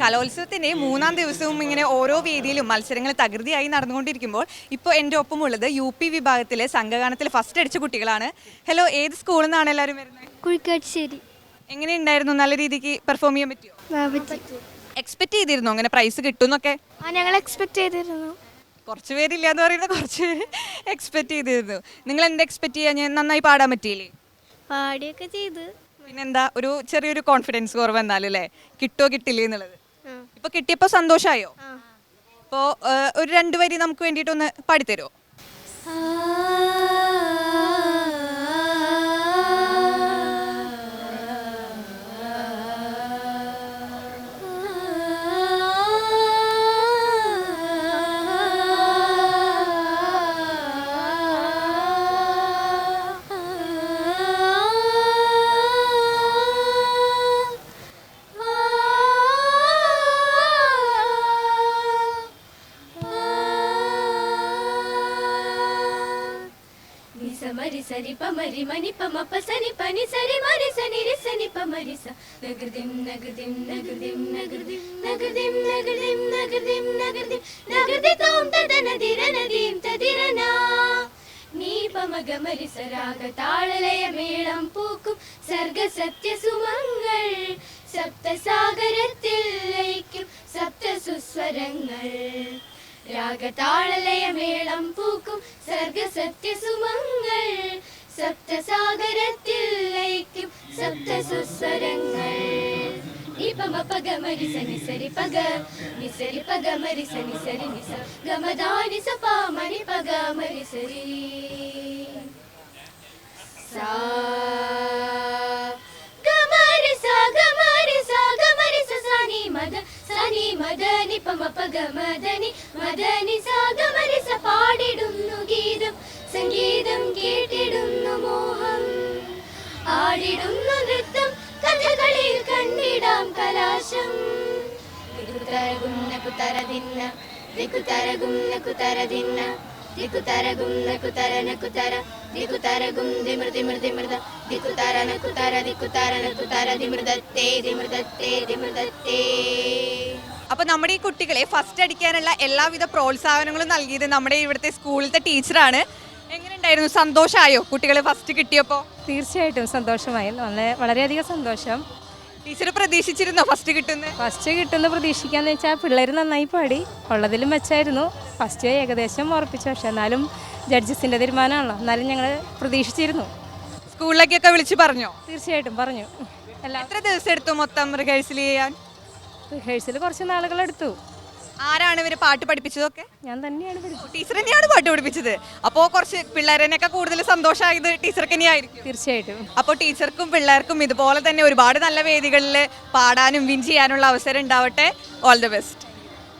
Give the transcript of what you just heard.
കലോത്സവത്തിന്റെ മൂന്നാം ദിവസവും ഇങ്ങനെ ഓരോ വേദിയിലും മത്സരങ്ങൾ തകൃതിയായി നടന്നുകൊണ്ടിരിക്കുമ്പോൾ ഇപ്പോൾ എന്റെ ഒപ്പമുള്ളത് യു പി വിഭാഗത്തിലെ സംഘഗാനത്തിൽ ഫസ്റ്റ് അടിച്ച കുട്ടികളാണ്. ഹലോ ഏത് സ്കൂളിൽ നിന്നാണ് എല്ലാവരും വരുന്നത്? കുഴിക്കാട്ടുശ്ശേരി എങ്ങനെയുണ്ടായിരുന്നു? നല്ല രീതിക്ക് പെർഫോം ചെയ്യാൻ പറ്റിയോ? എക്സ്പെക്ട് ചെയ്തിരുന്നു? അങ്ങനെ പ്രൈസ് കിട്ടുമെന്നൊക്കെ ആ ഞങ്ങൾ എക്സ്പെക്ട് ചെയ്തിരുന്നു. കുറച്ച് പേരില്ല എന്ന് പറയുന്നത് കുറച്ച് പേര് എക്സ്പെക്ട് ചെയ്തിരുന്നു. നിങ്ങൾ എന്താ എക്സ്പെക്ട് ചെയ്യാൻ ഞാൻ നന്നായി പാടാൻ പറ്റിയില്ലേ? പാടിയൊക്കെ ചെയ്ത്. പിന്നെന്താ ഒരു ചെറിയൊരു കോൺഫിഡൻസ് കുറവ് എന്നാലല്ലേ കിട്ടോ കിട്ടില്ലേ എന്നുള്ളത്. ഇപ്പൊ കിട്ടിയപ്പോ സന്തോഷമായോ ഇപ്പോ അപ്പോൾ ഒരു രണ്ട് വരി നമുക്ക് വേണ്ടിയിട്ടൊന്ന് പാടിത്തരുമോ నిసమరి సరి పమరి మని పమ పసని పని సరి మరి సని రి సని పమరి స నగృదిం నగృదిం నగృదిం నగృదిం నగృదిం నగృదిం నగృదిం నగృదిం నగృది తోం తదనదిర నదీం തതിരനാ നീ പമഗമരി സരാഗ താളലയ മേളം പൂക്കും സർഗ സത്യ സുമങ്ങൾ സപ്തസാഗരത്തിൽ ലയിക്കും സപ്ത സുസ്വരങ്ങൾ ராக தாளலய மேளம் பூக்கும் சர்க்க சத்திய சுமங்கள். சப்த சாகரத்தில் லயிக்கும் சப்த சுஸ்வரங்கள். நிபம பக மரி சனி சரி பக நி சரி பக மரி சனி சரி நிச கமதானி சபா மணி பக மரி സംഗീതം കേട്ടിടുന്നു മോഹം. ആടിടുന്നു നൃത്തം കഥകളിൽ കണ്ടിടാം കലാശം. അപ്പൊ നമ്മുടെ ഈ കുട്ടികളെ ഫസ്റ്റ് അടിക്കാനുള്ള എല്ലാവിധ പ്രോത്സാഹനങ്ങളും നൽകിയത് നമ്മുടെ ഇവിടുത്തെ സ്കൂളിലത്തെ ടീച്ചറാണ് എങ്ങനെയുണ്ടായിരുന്നു സന്തോഷമായോ? കുട്ടികൾ ഫസ്റ്റ് കിട്ടിയപ്പോൾ തീർച്ചയായിട്ടും സന്തോഷമായി. വളരെ വളരെയധികം സന്തോഷം. ടീച്ചർ പ്രതീക്ഷിച്ചിരുന്നോ ഫസ്റ്റ് കിട്ടുന്നത് ഫസ്റ്റ് കിട്ടുന്ന പ്രതീക്ഷിക്കാന്ന് വെച്ചാൽ പിള്ളേർ നന്നായി പാടി. ഉള്ളതിലും വെച്ചായിരുന്നു ഫസ്റ്റ് ഏകദേശം ഉറപ്പിച്ചു. പക്ഷെ എന്നാലും ജഡ്ജസിന്റെ തീരുമാനമാണല്ലോ. എന്നാലും ഞങ്ങൾ പ്രതീക്ഷിച്ചിരുന്നു. സ്കൂളിലേക്കൊക്കെ വിളിച്ച് പറഞ്ഞോ? തീർച്ചയായിട്ടും പറഞ്ഞു. എത്ര ദിവസം എടുത്തു മൊത്തം റിഹേഴ്സൽ ചെയ്യാൻ? റിഹേഴ്സൽ കുറച്ച് നാളുകളെടുത്തു. ആരാണ് ഇവർ പാട്ട് പഠിപ്പിച്ചതൊക്കെ? ഞാൻ തന്നെയാണ് പഠിപ്പിച്ചത് ടീച്ചർ തന്നെയാണ് പാട്ട് പഠിപ്പിച്ചത്. അപ്പോൾ കുറച്ച് പിള്ളേരെന്നൊക്കെ കൂടുതൽ സന്തോഷമായത് ടീച്ചർക്ക് തന്നെയായിരിക്കും തീർച്ചയായിട്ടും. അപ്പോൾ ടീച്ചർക്കും പിള്ളേർക്കും ഇതുപോലെ തന്നെ ഒരുപാട് നല്ല വേദികളിൽ പാടാനും വിൻ ചെയ്യാനുള്ള അവസരം ഉണ്ടാവട്ടെ. All the best